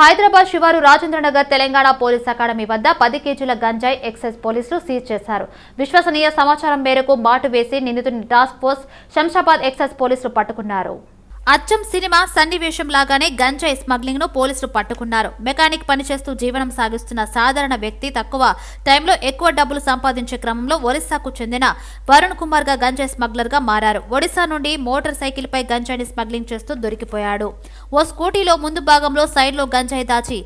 హైదరాబాద్ శివారు Rajendranagar Telangana police academy వద్ద పది కేజీల గంజాయి ఎక్సైజ్ పోలీసులు సీజ్ చేశారు. విశ్వసనీయ సమాచారం మేరకు మాటు వేసి నిందితుడిని టాస్క్ ఫోర్స్ శంషాబాద్ ఎక్సైజ్ పోలీసులు పట్టుకున్నారు. అచ్చం సినిమా సన్నివేశం లాగానే గంజాయి స్మగ్లింగ్ను పోలీసులు పట్టుకున్నారు. మెకానిక్ పనిచేస్తూ జీవనం సాగిస్తున్న సాధారణ వ్యక్తి తక్కువ టైంలో ఎక్కువ డబ్బులు సంపాదించే క్రమంలో ఒరిస్సాకు చెందిన వరుణ్ కుమార్గా గంజాయి స్మగ్లర్గా మారారు. ఒడిశా నుండి మోటార్ సైకిల్ పై గంజాయిని స్మగ్లింగ్ చేస్తూ దొరికిపోయాడు. ఓ స్కూటీలో ముందు భాగంలో సైడ్లో గంజాయి దాచి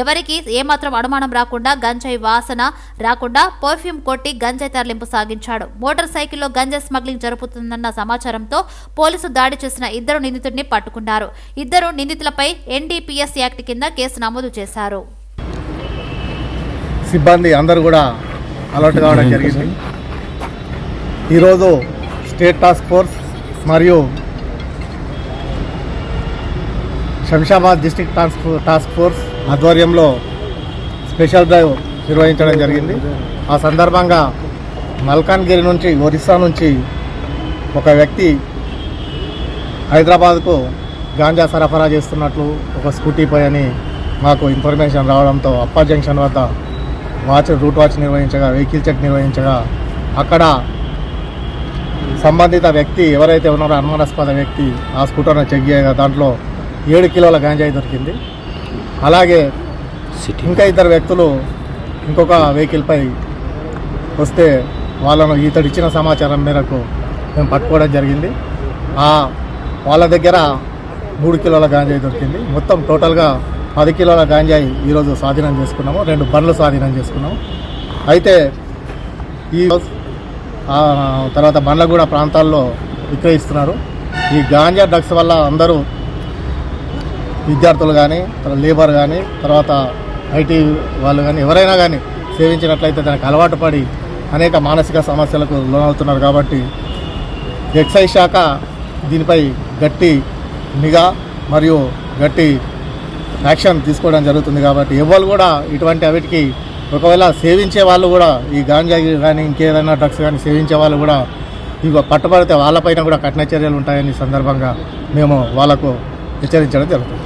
ఎవరికి ఏమాత్రం అనుమానం రాకుండా గంజాయి వాసన రాకుండా పర్ఫ్యూమ్ కొట్టి గంజాయి తరలింపు సాగించాడు. మోటార్ సైకిల్లో గంజాయి స్మగ్లింగ్ జరుపుతుందన్న సమాచారంతో పోలీసు దాడి చేసిన ఇద్దరు నిందితుడిని పట్టుకున్నారు. ఇద్దరు నిందితులపై ఎన్డీపీఎస్ యాక్ట్ కింద కేసు నమోదు చేశారు. సిబ్బంది అందరూ కూడా అలర్ట్ కావడం జరిగింది. ఈరోజు స్టేట్ టాస్క్ ఫోర్స్ మరియు Shamshabad district task task force ఆధ్వర్యంలో స్పెషల్ డ్రైవ్ నిర్వహించడం జరిగింది. ఆ సందర్భంగా మల్కాన్గిరి నుంచి ఒరిస్సా నుంచి ఒక వ్యక్తి హైదరాబాద్కు గాంజా సరఫరా చేస్తున్నట్లు ఒక స్కూటీపై అని మాకు ఇన్ఫర్మేషన్ రావడంతో అప్ప జంక్షన్ వద్ద వాచ్ రూట్ వాచ్ నిర్వహించగా వెహికల్ చెక్ నిర్వహించగా అక్కడ సంబంధిత వ్యక్తి ఎవరైతే ఉన్నారో అనుమానాస్పద వ్యక్తి ఆ స్కూటర్ను చెక్ చేయగా దాంట్లో ఏడు కిలోల గాంజాయి దొరికింది. అలాగే ఇంకా ఇద్దరు వ్యక్తులు ఇంకొక వెహికల్పై వస్తే వాళ్ళను ఇతడు ఇచ్చిన సమాచారం మేరకు మేము పట్టుకోవడం జరిగింది. ఆ వాళ్ళ దగ్గర మూడు కిలోల గాంజాయి దొరికింది. మొత్తం టోటల్గా పది కిలోల గాంజాయి ఈరోజు స్వాధీనం చేసుకున్నాము. రెండు బండ్లు స్వాధీనం చేసుకున్నాము. అయితే ఈ తర్వాత బండ్లగూడ ప్రాంతాల్లో విక్రయిస్తున్నారు. ఈ గాంజా డ్రగ్స్ వల్ల అందరూ విద్యార్థులు కానీ లేబర్ కానీ తర్వాత ఐటీ వాళ్ళు కానీ ఎవరైనా కానీ సేవించినట్లయితే దానికి అలవాటు పడి అనేక మానసిక సమస్యలకు లోనవుతున్నారు కాబట్టి ఎక్సైజ్ శాఖ దీనిపై గట్టి నిఘా మరియు గట్టి యాక్షన్ తీసుకోవడం జరుగుతుంది కాబట్టి ఎవరు కూడా ఇటువంటి అవిటికి ఒకవేళ సేవించే వాళ్ళు కూడా ఈ గాంజా కానీ ఇంకేదైనా డ్రగ్స్ కానీ సేవించే వాళ్ళు కూడా ఇవి పట్టుబడితే వాళ్ళపైన కూడా కఠిన చర్యలు ఉంటాయని సందర్భంగా మేము వాళ్ళకు హెచ్చరించడం జరుగుతుంది.